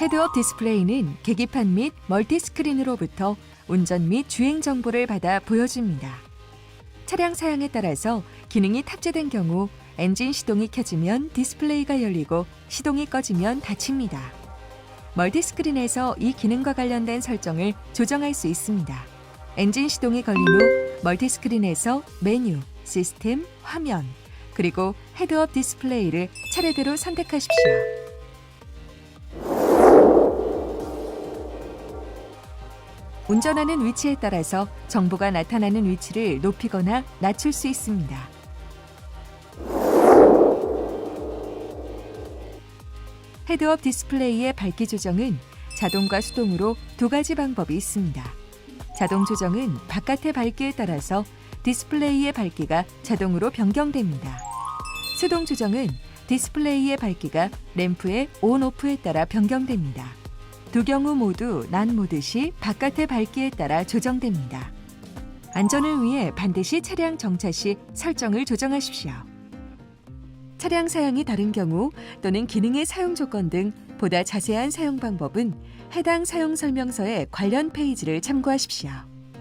헤드업 디스플레이는 계기판 및 멀티스크린으로부터 운전 및 주행 정보를 받아 보여줍니다. 차량 사양에 따라서 기능이 탑재된 경우 엔진 시동이 켜지면 디스플레이가 열리고 시동이 꺼지면 닫힙니다. 멀티스크린에서 이 기능과 관련된 설정을 조정할 수 있습니다. 엔진 시동이 걸린 후 멀티스크린에서 메뉴, 시스템, 화면, 그리고 헤드업 디스플레이를 차례대로 선택하십시오. 운전하는 위치에 따라서 정보가 나타나는 위치를 높이거나 낮출 수 있습니다. 헤드업 디스플레이의 밝기 조정은 자동과 수동으로 두 가지 방법이 있습니다. 자동 조정은 바깥의 밝기에 따라서 디스플레이의 밝기가 자동으로 변경됩니다. 수동 조정은 디스플레이의 밝기가 램프의 온 오프에 따라 변경됩니다. 두 경우 모두 난 모드 시 바깥의 밝기에 따라 조정됩니다. 안전을 위해 반드시 차량 정차 시 설정을 조정하십시오. 차량 사양이 다른 경우 또는 기능의 사용 조건 등 보다 자세한 사용 방법은 해당 사용 설명서의 관련 페이지를 참고하십시오.